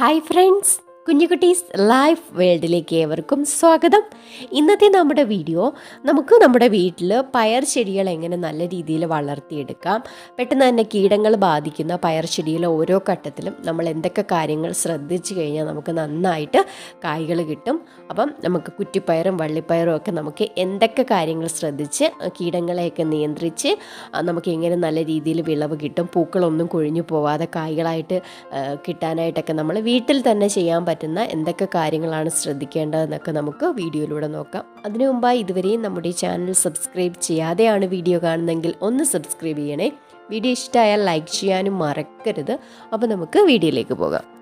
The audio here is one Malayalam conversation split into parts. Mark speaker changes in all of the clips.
Speaker 1: ಹಾಯ್ ಫ್ರೆಂಡ್ಸ್ കുഞ്ഞുകുട്ടീസ് ലൈഫ് വേൾഡിലേക്ക് ഏവർക്കും സ്വാഗതം. ഇന്നത്തെ നമ്മുടെ വീഡിയോ നമുക്ക് നമ്മുടെ വീട്ടിൽ പയർ ചെടികൾ എങ്ങനെ നല്ല രീതിയിൽ വളർത്തിയെടുക്കാം പെട്ടെന്ന് തന്നെ കീടങ്ങൾ ബാധിക്കുന്ന പയർ ചെടിയിലെ ഓരോ ഘട്ടത്തിലും നമ്മൾ എന്തൊക്കെ കാര്യങ്ങൾ ശ്രദ്ധിച്ചു കഴിഞ്ഞാൽ നമുക്ക് നന്നായിട്ട് കായ്കൾ കിട്ടും. അപ്പം നമുക്ക് കുറ്റിപ്പയറും വള്ളിപ്പയറും ഒക്കെ നമുക്ക് എന്തൊക്കെ കാര്യങ്ങൾ ശ്രദ്ധിച്ച് കീടങ്ങളെയൊക്കെ നിയന്ത്രിച്ച് നമുക്ക് എങ്ങനെ നല്ല രീതിയിൽ വിളവ് കിട്ടും പൂക്കളൊന്നും കൊഴിഞ്ഞു പോവാതെ കായ്കളായിട്ട് കിട്ടാനായിട്ടൊക്കെ നമ്മൾ വീട്ടിൽ തന്നെ ചെയ്യാൻ പറ്റുന്ന എന്തൊക്കെ കാര്യങ്ങളാണ് ശ്രദ്ധിക്കേണ്ടതെന്നൊക്കെ നമുക്ക് വീഡിയോയിലൂടെ നോക്കാം. അതിനു മുമ്പായി ഇതുവരെയും നമ്മുടെ ചാനൽ സബ്സ്ക്രൈബ് ചെയ്യാതെയാണ് വീഡിയോ കാണുന്നതെങ്കിൽ ഒന്ന് സബ്സ്ക്രൈബ് ചെയ്യണേ. വീഡിയോ ഇഷ്ടമായാൽ ലൈക്ക് ചെയ്യാനും മറക്കരുത്. അപ്പോൾ നമുക്ക് വീഡിയോയിലേക്ക് പോകാം.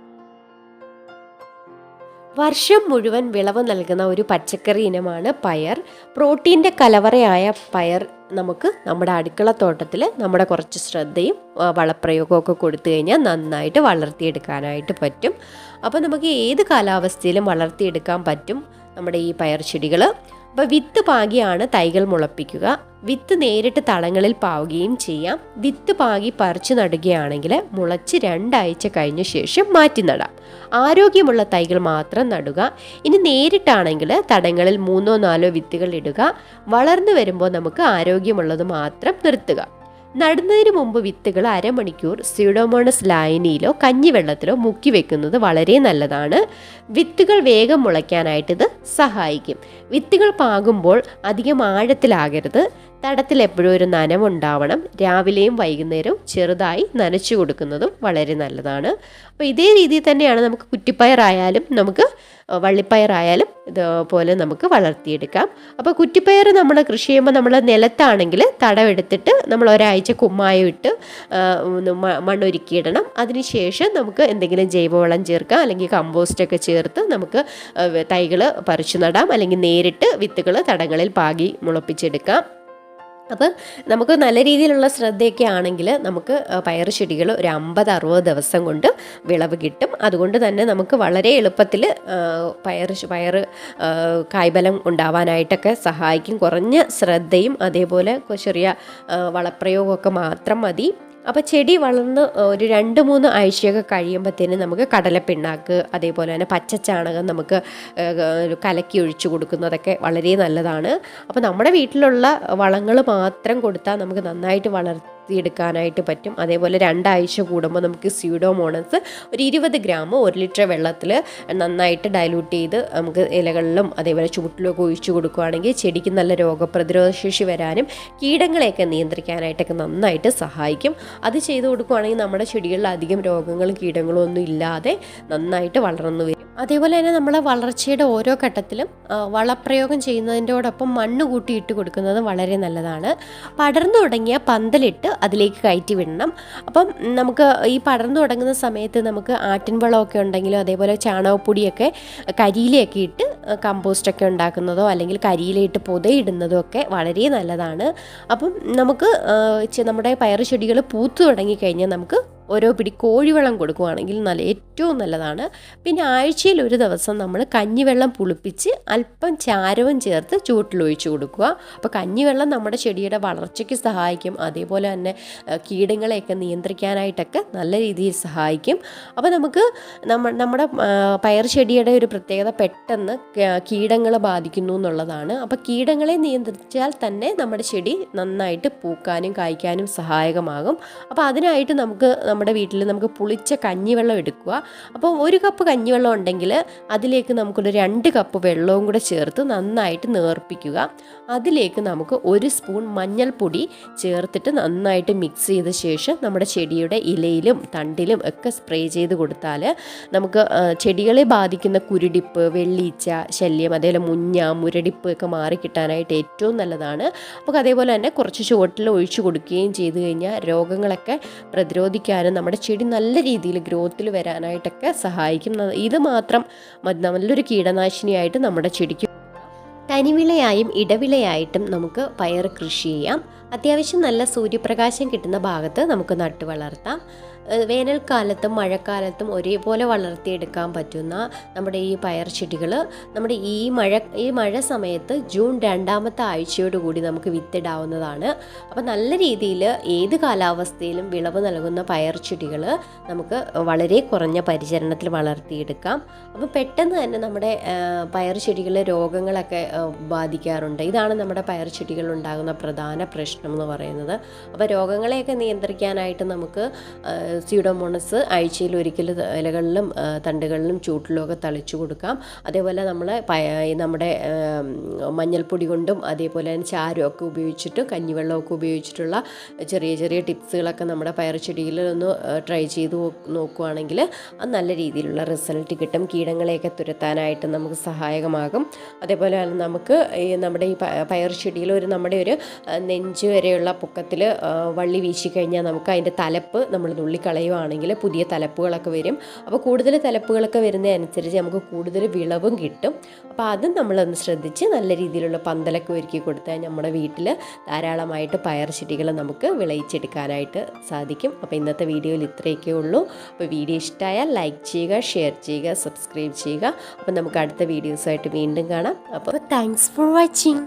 Speaker 1: വർഷം മുഴുവൻ വിളവ് നൽകുന്ന ഒരു പച്ചക്കറി ഇനമാണ് പയർ. പ്രോട്ടീന്റെ കലവറയായ പയർ നമുക്ക് നമ്മുടെ അടുക്കള തോട്ടത്തിൽ നമ്മുടെ കുറച്ച് ശ്രദ്ധയും വളപ്രയോഗമൊക്കെ കൊടുത്തു കഴിഞ്ഞാൽ നന്നായിട്ട് വളർത്തിയെടുക്കാനായിട്ട് പറ്റും. അപ്പോൾ നമുക്ക് ഏത് കാലാവസ്ഥയിലും വളർത്തിയെടുക്കാൻ പറ്റും നമ്മുടെ ഈ പയർ ചെടികൾ അപ്പോൾ വിത്ത് പാകിയാണ് തൈകൾ മുളപ്പിക്കുക. വിത്ത് നേരിട്ട് തളങ്ങളിൽ പാവുകയും ചെയ്യാം. വിത്ത് പാകി പറിച്ചു നടുകയാണെങ്കിൽ മുളച്ച് രണ്ടാഴ്ച കഴിഞ്ഞ ശേഷം മാറ്റി നടാം. ആരോഗ്യമുള്ള തൈകൾ മാത്രം നടുക. ഇനി നേരിട്ടാണെങ്കിൽ തടങ്ങളിൽ മൂന്നോ നാലോ വിത്തുകൾ ഇടുക. വളർന്നു വരുമ്പോൾ നമുക്ക് ആരോഗ്യമുള്ളത് മാത്രം നിർത്തുക. നടുന്നതിന് മുമ്പ് വിത്തുകൾ അരമണിക്കൂർ സ്യൂഡോമോണസ് ലായനിയിലോ കഞ്ഞിവെള്ളത്തിലോ മുക്കി വെക്കുന്നത് വളരെ നല്ലതാണ്. വിത്തുകൾ വേഗം മുളയ്ക്കാനായിട്ട് ഇത് സഹായിക്കും. വിത്തുകൾ പാകുമ്പോൾ അധികം ആഴത്തിലാകരുത്. തടത്തിൽ എപ്പോഴും ഒരു നനവുണ്ടാവണം രാവിലെയും വൈകുന്നേരവും ചെറുതായി നനച്ചു കൊടുക്കുന്നതും വളരെ നല്ലതാണ്. അപ്പോൾ ഇതേ രീതിയിൽ തന്നെയാണ് നമുക്ക് കുറ്റിപ്പയറായാലും നമുക്ക് വള്ളിപ്പയറായാലും ഇതുപോലെ നമുക്ക് വളർത്തിയെടുക്കാം. അപ്പോൾ കുറ്റിപ്പയർ നമ്മൾ കൃഷി ചെയ്യുമ്പോൾ നമ്മൾ നിലത്താണെങ്കിൽ തടമെടുത്തിട്ട് നമ്മൾ ഒരാഴ്ച കുമ്മായം ഇട്ട് മണ്ണൊരുക്കിയിടണം. അതിനുശേഷം നമുക്ക് എന്തെങ്കിലും ജൈവവളം ചേർക്കാം. അല്ലെങ്കിൽ കമ്പോസ്റ്റൊക്കെ ചേർത്ത് നമുക്ക് തൈകൾ പറിച്ചു നടാം. അല്ലെങ്കിൽ നേരിട്ട് വിത്തുകൾ തടങ്ങളിൽ പാകി മുളപ്പിച്ചെടുക്കാം. അപ്പം നമുക്ക് നല്ല രീതിയിലുള്ള ശ്രദ്ധയൊക്കെ ആണെങ്കിൽ നമുക്ക് പയർ ചെടികൾ ഒരു അമ്പത് അറുപത് ദിവസം കൊണ്ട് വിളവ് കിട്ടും. അതുകൊണ്ട് തന്നെ നമുക്ക് വളരെ എളുപ്പത്തിൽ പയർ പയർ കായ്ബലം ഉണ്ടാവാനായിട്ടൊക്കെ സഹായിക്കും. കുറഞ്ഞ ശ്രദ്ധയും അതേപോലെ ചെറിയ വളപ്രയോഗമൊക്കെ മാത്രം മതി. അപ്പോൾ ചെടി വളർന്ന് ഒരു രണ്ട് മൂന്ന് ആഴ്ചയൊക്കെ കഴിയുമ്പോഴത്തേനും നമുക്ക് കടലപ്പിണ്ണാക്ക് അതേപോലെ തന്നെ പച്ചച്ചാണകം നമുക്ക് കലക്കി ഒഴിച്ചു കൊടുക്കുന്നതൊക്കെ വളരെ നല്ലതാണ്. അപ്പോൾ നമ്മുടെ വീട്ടിലുള്ള വളങ്ങൾ മാത്രം കൊടുത്താൽ നമുക്ക് നന്നായിട്ട് വളർത്തിയെടുക്കാനായിട്ട് പറ്റും. അതേപോലെ രണ്ടാഴ്ച കൂടുമ്പോൾ നമുക്ക് സ്യൂഡോമോണസ് ഒരു ഇരുപത് ഗ്രാം ഒരു ലിറ്റർ വെള്ളത്തിൽ നന്നായിട്ട് ഡൈലൂട്ട് ചെയ്ത് നമുക്ക് ഇലകളിലും അതേപോലെ ചുവട്ടിലൊക്കെ ഒഴിച്ചു കൊടുക്കുകയാണെങ്കിൽ ചെടിക്ക് നല്ല രോഗപ്രതിരോധ ശേഷി വരാനും കീടങ്ങളെയൊക്കെ നിയന്ത്രിക്കാനായിട്ടൊക്കെ നന്നായിട്ട് സഹായിക്കും. അത് ചെയ്തു കൊടുക്കുകയാണെങ്കിൽ നമ്മുടെ ചെടികളിൽ അധികം രോഗങ്ങളും കീടങ്ങളും ഒന്നും ഇല്ലാതെ നന്നായിട്ട് വളർന്നു വരും. അതേപോലെ തന്നെ നമ്മളെ വളർച്ചയുടെ ഓരോ ഘട്ടത്തിലും വളപ്രയോഗം ചെയ്യുന്നതിന്റെയോടൊപ്പം മണ്ണ് കൂട്ടി ഇട്ട് കൊടുക്കുന്നത് വളരെ നല്ലതാണ്. പടർന്നു തുടങ്ങിയ പന്തലിട്ട് അതിലേക്ക് കയറ്റി വിടണം. അപ്പം നമുക്ക് ഈ പടർന്നു തുടങ്ങുന്ന സമയത്ത് നമുക്ക് ആട്ടിൻവളമൊക്കെ ഉണ്ടെങ്കിലും അതേപോലെ ചാണകപ്പൊടിയൊക്കെ കരിയിലയൊക്കെ ഇട്ട് കമ്പോസ്റ്റൊക്കെ ഉണ്ടാക്കുന്നതോ അല്ലെങ്കിൽ കരിയിലിട്ട് പുതയിടുന്നതോ ഒക്കെ വളരെ നല്ലതാണ്. അപ്പം നമുക്ക് നമ്മുടെ പയറു ചെടികൾ പൂത്തു തുടങ്ങിക്കഴിഞ്ഞാൽ നമുക്ക് ഓരോ പിടി കോഴിവെള്ളം കൊടുക്കുകയാണെങ്കിൽ നല്ല ഏറ്റവും നല്ലതാണ്. പിന്നെ ആഴ്ചയിൽ ഒരു ദിവസം നമ്മൾ കഞ്ഞിവെള്ളം പുളിപ്പിച്ച് അല്പം ചാരവും ചേർത്ത് ചൂട്ടിലൊഴിച്ച് കൊടുക്കുക. അപ്പോൾ കഞ്ഞിവെള്ളം നമ്മുടെ ചെടിയുടെ വളർച്ചയ്ക്ക് സഹായിക്കും. അതേപോലെ തന്നെ കീടങ്ങളെയൊക്കെ നിയന്ത്രിക്കാനായിട്ടൊക്കെ നല്ല രീതിയിൽ സഹായിക്കും. അപ്പോൾ നമുക്ക് നമ്മ നമ്മുടെ പയർ ചെടിയുടെ ഒരു പ്രത്യേകത പെട്ടെന്ന് കീടങ്ങളെ ബാധിക്കുന്നു എന്നുള്ളതാണ്. അപ്പോൾ കീടങ്ങളെ നിയന്ത്രിച്ചാൽ തന്നെ നമ്മുടെ ചെടി നന്നായിട്ട് പൂക്കാനും കായ്ക്കാനും സഹായകമാകും. അപ്പോൾ അതിനായിട്ട് നമുക്ക് നമ്മുടെ വീട്ടിൽ നമുക്ക് പുളിച്ച കഞ്ഞിവെള്ളം എടുക്കുക. അപ്പോൾ ഒരു കപ്പ് കഞ്ഞിവെള്ളം ഉണ്ടെങ്കിൽ അതിലേക്ക് നമുക്കൊരു രണ്ട് കപ്പ് വെള്ളവും കൂടെ ചേർത്ത് നന്നായിട്ട് നേർപ്പിക്കുക. അതിലേക്ക് നമുക്ക് ഒരു സ്പൂൺ മഞ്ഞൾപ്പൊടി ചേർത്തിട്ട് നന്നായിട്ട് മിക്സ് ചെയ്ത ശേഷം നമ്മുടെ ചെടിയുടെ ഇലയിലും തണ്ടിലും ഒക്കെ സ്പ്രേ ചെയ്ത് കൊടുത്താൽ നമുക്ക് ചെടികളെ ബാധിക്കുന്ന കുരുടിപ്പ് വെള്ളീച്ച ശല്യം അതേപോലെ മുഞ്ഞ മുരടിപ്പ് ഒക്കെ മാറിക്കിട്ടാനായിട്ട് ഏറ്റവും നല്ലതാണ്. അപ്പോൾ അതേപോലെ തന്നെ കുറച്ച് ചുവട്ടിൽ ഒഴിച്ചു കൊടുക്കുകയും ചെയ്തു കഴിഞ്ഞാൽ രോഗങ്ങളൊക്കെ പ്രതിരോധിക്കാനും നമ്മുടെ ചെടി നല്ല രീതിയിൽ ഗ്രോത്തിൽ വരാനായിട്ടൊക്കെ സഹായിക്കും. ഇത് മാത്രം മതി. നല്ലൊരു കീടനാശിനിയായിട്ട് നമ്മുടെ ചെടിക്ക് തനിവിളയായും ഇടവിളയായിട്ടും നമുക്ക് പയർ കൃഷി ചെയ്യാം. അത്യാവശ്യം നല്ല സൂര്യപ്രകാശം കിട്ടുന്ന ഭാഗത്ത് നമുക്ക് നട്ടു വളർത്താം. വേനൽക്കാലത്തും മഴക്കാലത്തും ഒരേപോലെ വളർത്തിയെടുക്കാൻ പറ്റുന്ന നമ്മുടെ ഈ പയർ ചെടികൾ നമ്മുടെ ഈ മഴ ഈ മഴ സമയത്ത് ജൂൺ രണ്ടാമത്തെ ആഴ്ചയോടുകൂടി നമുക്ക് വിത്തിടാവുന്നതാണ്. അപ്പോൾ നല്ല രീതിയിൽ ഏത് കാലാവസ്ഥയിലും വിളവ് നൽകുന്ന പയർ ചെടികൾ നമുക്ക് വളരെ കുറഞ്ഞ പരിചരണത്തിൽ വളർത്തിയെടുക്കാം. അപ്പോൾ പെട്ടെന്ന് തന്നെ നമ്മുടെ പയർ ചെടികളിലെ രോഗങ്ങളൊക്കെ ബാധിക്കാറുണ്ട്. ഇതാണ് നമ്മുടെ പയർ ചെടികൾ ഉണ്ടാകുന്ന പ്രധാന പ്രശ്നം എന്ന് പറയുന്നത്. അപ്പോൾ രോഗങ്ങളെയൊക്കെ നിയന്ത്രിക്കാനായിട്ട് നമുക്ക് സ്യൂഡോമോണസ് ആഴ്ചയിൽ ഒരിക്കൽ ഇലകളിലും തണ്ടുകളിലും ചൂട്ടിലും ഒക്കെ തളിച്ചു കൊടുക്കാം. അതേപോലെ നമ്മൾ നമ്മുടെ മഞ്ഞൾപ്പൊടി കൊണ്ടും അതേപോലെ തന്നെ ചാരമൊക്കെ ഉപയോഗിച്ചിട്ട് കഞ്ഞിവെള്ളമൊക്കെ ഉപയോഗിച്ചിട്ടുള്ള ചെറിയ ചെറിയ ടിപ്സുകളൊക്കെ നമ്മുടെ പയർച്ചെടിയിൽ ഒന്ന് ട്രൈ ചെയ്ത് നോക്കുകയാണെങ്കിൽ അത് നല്ല രീതിയിലുള്ള റിസൾട്ട് കിട്ടും. കീടങ്ങളെയൊക്കെ തുരത്താനായിട്ട് നമുക്ക് സഹായകമാകും. അതേപോലെ തന്നെ നമുക്ക് ഈ നമ്മുടെ ഈ പയർ ചെടിയിൽ ഒരു നമ്മുടെ ഒരു നെഞ്ച് വരെയുള്ള പൊക്കത്തിൽ വള്ളി വീശിക്കഴിഞ്ഞാൽ നമുക്ക് അതിന്റെ തലപ്പ് നമ്മൾ നുള്ളിക്കളയുവാണെങ്കിൽ പുതിയ തലപ്പുകളൊക്കെ വരും. അപ്പോൾ കൂടുതൽ തലപ്പുകളൊക്കെ വരുന്നതനുസരിച്ച് നമുക്ക് കൂടുതൽ വിളവും കിട്ടും. അപ്പോൾ അതും നമ്മളൊന്ന് ശ്രദ്ധിച്ച് നല്ല രീതിയിലുള്ള പന്തലൊക്കെ ഒരുക്കി കൊടുത്താൽ നമ്മുടെ വീട്ടിൽ ധാരാളമായിട്ട് പയർ ചെടികൾ നമുക്ക് വിളയിച്ചെടുക്കാനായിട്ട് സാധിക്കും. അപ്പോൾ ഇന്നത്തെ വീഡിയോയിൽ ഇത്രയൊക്കെ ഉള്ളൂ. അപ്പോൾ വീഡിയോ ഇഷ്ടമായാൽ ലൈക്ക് ചെയ്യുക ഷെയർ ചെയ്യുക സബ്സ്ക്രൈബ് ചെയ്യുക. അപ്പോൾ നമുക്ക് അടുത്ത വീഡിയോസായിട്ട് വീണ്ടും കാണാം. അപ്പോൾ താങ്ക്സ് ഫോർ വാച്ചിങ്